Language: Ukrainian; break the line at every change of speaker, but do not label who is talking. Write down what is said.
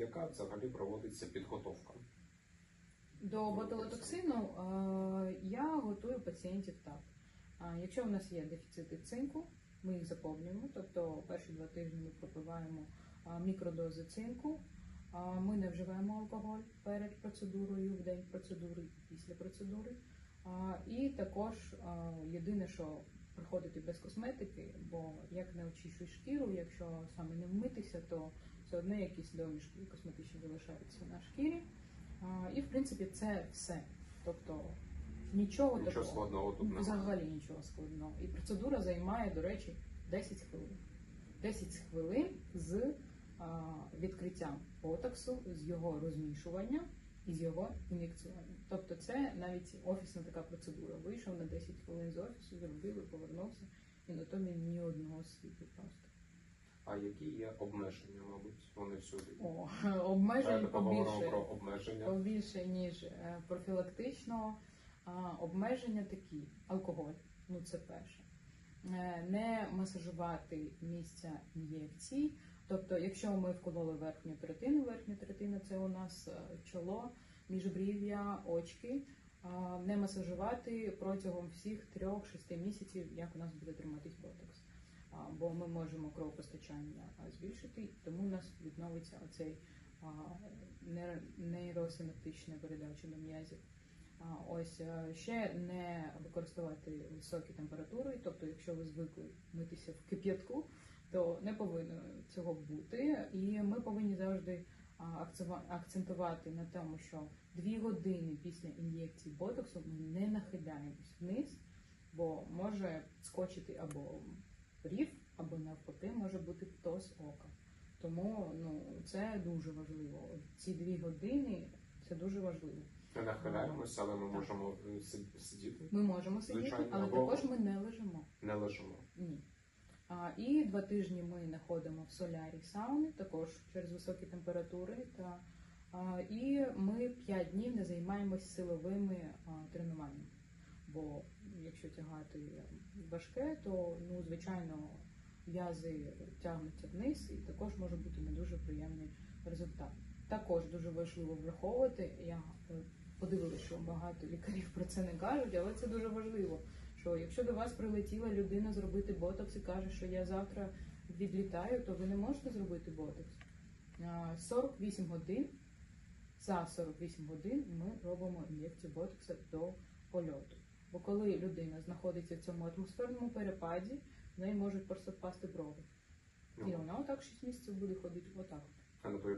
яка взагалі проводиться підготовка?
До ботулотоксину е, я готую пацієнтів так. Якщо в нас є дефіцити цинку, ми їх заповнюємо, тобто перші два тижні ми пропиваємо мікродози цинку. Ми не вживаємо алкоголь перед процедурою, в день процедури після процедури. І також єдине, що приходити без косметики, бо як не очищуєш шкіру, якщо саме не вмитися, то все одно якісь домішки косметичні залишаються на шкірі. А, І в принципі це все. Тобто нічого,
Нічого
такого.
складного тут немає.
Взагалі нічого складного. І процедура займає, до речі, 10 хвилин. 10 хвилин з а, відкриттям ботоксу, з його розмішуванням і з його ін'єкціюванням. Тобто це навіть офісна така процедура. Вийшов на 10 хвилин з офісу, зробив і повернувся. І на тобі ні одного світу просто.
А які є обмеження, мабуть, вони всюди.
О, обмежень
Давайте поговоримо
побільше.
про обмеження.
Більше ніж е, профілактичного а, обмеження такі алкоголь. Ну це перше. Е, Не масажувати місця ін'єкцій. Тобто, якщо ми вкололи верхню третину, верхня третина це у нас е, чоло, міжбрів'я, очки. а, Не масажувати протягом всіх 3-6 місяців, як у нас буде триматись ботокс. Бо ми можемо кровопостачання збільшити, тому у нас відновиться оцей нейросинаптична передача до м'язів. Ось е, ще не використовувати високі температури, тобто, якщо ви звикли митися в кип'ятку, то не повинно цього бути. І ми повинні завжди акцентувати на тому, що дві години після ін'єкції ботоксу ми не нахиляємось вниз, бо може скочити або рів, або навпаки може бути птоз ока. Тому ну це дуже важливо. Ці дві години це дуже важливо.
Не нахиляємося, але ми
Так.
можемо е, сидіти,
Ми можемо сидіти,
Звичайно,
але
або-
також ми не лежимо.
не лежимо.
Ні. А, і два тижні ми знаходимо в солярі сауни, також через високі температури. Та, а, і ми п'ять днів не займаємось силовими а, тренуваннями. Бо якщо тягати важке, то ну, звичайно в'язи тягнуться вниз, і також може бути не дуже приємний результат. Також дуже важливо враховувати. Я е, подивилася, що багато лікарів про це не кажуть, але це дуже важливо. Що якщо до вас прилетіла людина зробити ботокс і каже, що я завтра відлітаю, то ви не можете зробити ботокс. 48 годин. За 48 годин ми робимо ін'єкцію ботокса до польоту. Бо коли людина знаходиться в цьому атмосферному перепаді, в неї можуть просто впасти брови. І
Ну,
вона отак 6 місяців буде ходити отак.
той